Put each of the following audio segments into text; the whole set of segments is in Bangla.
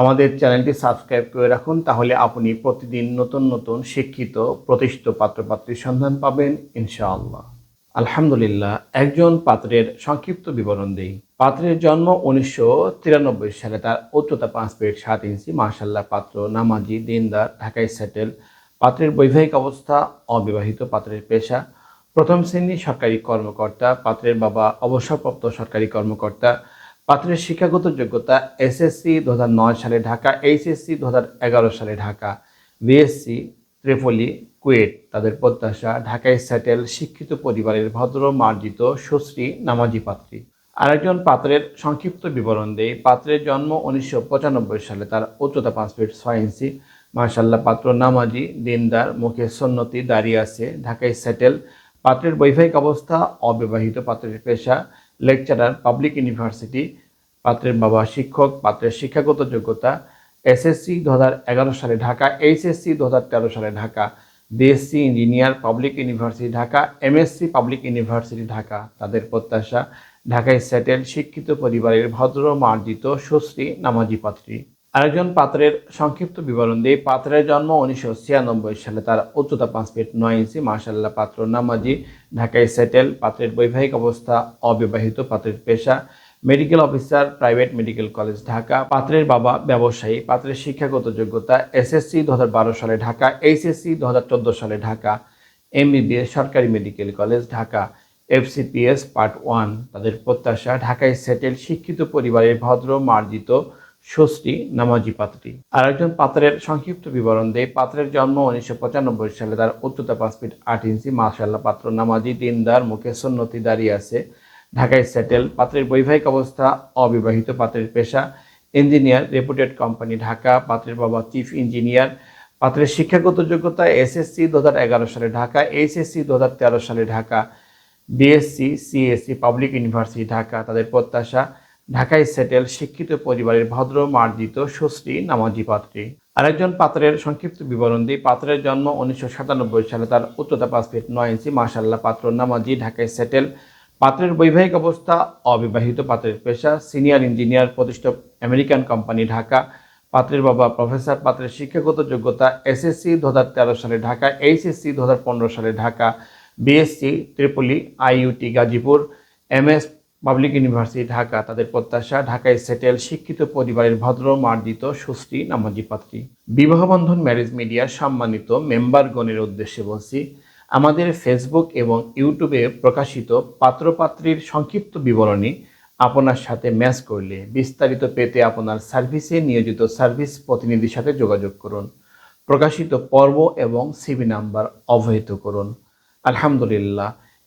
আমাদের চ্যানেলটি সাবস্ক্রাইব করে রাখুন, তাহলে আপনি প্রতিদিন নতুন নতুন শিক্ষিত, প্রতিষ্ঠিত পাত্রপাত্রীর সন্ধান পাবেন, ইনশাআল্লাহ। আলহামদুলিল্লাহ, একজন পাত্রের সংক্ষিপ্ত বিবরণ দেই। পাত্রের জন্ম উনিশশো তিরানব্বই সালে, তার উচ্চতা পাঁচ ফিট সাত ইঞ্চি মার্শাল্লাহ পাত্র, নামাজি, দিনদার, ঢাকায় সেটেল। পাত্রের বৈবাহিক অবস্থা, অবিবাহিত পাত্রের পেশা। প্রথম শ্রেণি সরকারি কর্মকর্তা, পাত্রের বাবা অবসরপ্রাপ্ত সরকারি কর্মকর্তা। পাত্রের শিক্ষাগত যোগ্যতা এসএসসি দু হাজার নয় সালে ঢাকা এইচএসসি দু এগারো সালে ঢাকা বিএসসি ত্রিপলি কুয়েট তাদের প্রত্যাশা ঢাকায় স্যাটেল শিক্ষিত পরিবারের ভদ্র, মার্জিত, সুশ্রী, নামাজি পাত্রী। আরেকজন পাত্রের সংক্ষিপ্ত বিবরণ দেয় পাত্রের জন্ম উনিশশো পঁচানব্বই সালে, তার উচ্চতা পাঁচ ফিট ছয় ইঞ্চি। মার্শাল্লাহ পাত্র নামাজি, দিনদার, মুখে সন্নতি, দাঁড়িয়ে আছে। ঢাকায় স্যাটেল, পাত্রের বৈবাহিক অবস্থা, অবিবাহিত পাত্রের পেশা। লেকচারার পাবলিক ইউনিভার্সিটি, পাত্রের বাবা শিক্ষক, পাত্রের শিক্ষাগত যোগ্যতা এসএসসি দু এগারো সালে ঢাকা এইচএসসি দু তেরো সালে Dhaka BSc engineer public university Dhaka MSc public university Dhaka. তাদের প্রত্যাশা, ঢাকায় সেটেল, শিক্ষিত পরিবারের ভদ্র, মার্জিত, সুশ্রী, নামাজি পাত্রী। আরেকজন পাত্রের সংক্ষিপ্ত বিবরণ দিয়ে পাত্রের জন্ম উনিশশো ছিয়ানব্বই সালে তার উচ্চতা পাঁচ ফিট নয় ইঞ্চি মার্শাল্লাহ পাত্র নামাজি, ঢাকায় সেটেল, পাত্রের বৈবাহিক অবস্থা অবিবাহিত, পাত্রের পেশা, medical officer, private medical college, Dhaka. পাত্রের বাবা ব্যবসায়ী, পাত্রের শিক্ষাগত যোগ্যতা, এসএসসি দু হাজার বারো সালে ঢাকা, এইচএসসি দু হাজার চোদ্দ সালে ঢাকা এমবিবিএস সরকারি medical college, Dhaka, FCPS part one. তাদের প্রত্যাশা, ঢাকায় সেটেল, শিক্ষিত পরিবারের ভদ্র, মার্জিত সুশ্রী নামাজি পাত্রী। আর একজন পাত্রের সংক্ষিপ্ত বিবরণ দেয়, পাত্রের জন্ম উনিশশো পঁচানব্বই সালে তার উচ্চতা পাঁচ ফিট আট ইঞ্চি। মাশাল্লাহ পাত্র নামাজি দিনদার, মুখে সন্নতি দাঁড়িয়ে আছে। ঢাকায় সেটেল পাত্রের বৈবাহিক অবস্থা অবিবাহিত, পাত্রের পেশা ইঞ্জিনিয়ার রেপুটেড কোম্পানি ঢাকা। পাত্রের বাবা চিফ ইঞ্জিনিয়ার পাত্রের শিক্ষাগত যোগ্যতা এসএসসি দু সালে ঢাকা এইচএসসি দু সালে Dhaka BSc CSC public university Dhaka. তাদের প্রত্যাশা ঢাকায় সেটেল শিক্ষিত পরিবারের ভদ্র, মার্জিত, সুশ্রী নামাজি পাত্রী। আরেকজন পাত্রের সংক্ষিপ্ত বিবরণ দিই পাত্রের জন্ম উনিশশো সাতানব্বই সালে তার উচ্চতা পাঁচ ফিট নয় ইঞ্চি। মার্শাল্লাহ পাত্র নামাজি, ঢাকায় সেটেল। পাত্রের বৈবাহিক অবস্থা, অবিবাহিত পাত্রের পেশা, সিনিয়র ইঞ্জিনিয়ার প্রতিষ্ঠা আমেরিকান কোম্পানি ঢাকা। পাত্রের বাবা প্রফেসর, পাত্রের শিক্ষাগত যোগ্যতা এসএসসি দু হাজার তেরো সালে ঢাকা, এইচএসসি দু হাজার পনেরো সালে Dhaka, BSc, triple E, IUT Gazipur, MS public university, Dhaka. তাদের প্রত্যাশা, ঢাকায় সেটেল, শিক্ষিত পরিবারের ভদ্র, মার্জিত সুশ্রী নামাজি পাত্রী। বিবাহবন্ধন ম্যারেজ মিডিয়ার সম্মানিত মেম্বারগণের উদ্দেশ্যে বলছি, আমাদের ফেসবুক এবং ইউটিউবে প্রকাশিত পাত্রপাত্রীর সংক্ষিপ্ত বিবরণী আপনার সাথে ম্যাচ করলে, বিস্তারিত পেতে আপনার সার্ভিসে নিয়োজিত সার্ভিস প্রতিনিধির সাথে যোগাযোগ করুন। প্রকাশিত পর্ব এবং সিবি নাম্বার অবহিত করুন। আলহামদুলিল্লাহ।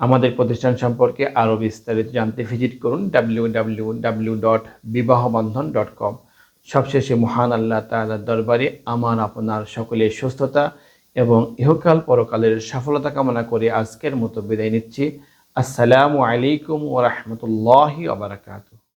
আমাদের প্রতিষ্ঠান সম্পর্কে আরও বিস্তারিত জানতে ভিজিট করুন W W dot dot com সবশেষে মহান আল্লাহ তালার দরবারে আমার আপনার সকলের সুস্থতা এবং ইহকাল পরকালের সফলতা কামনা করে আজকের মতো বিদায় নিচ্ছি। আসসালামু আলাইকুম ওরহমতুল্লাহি আবরাকাত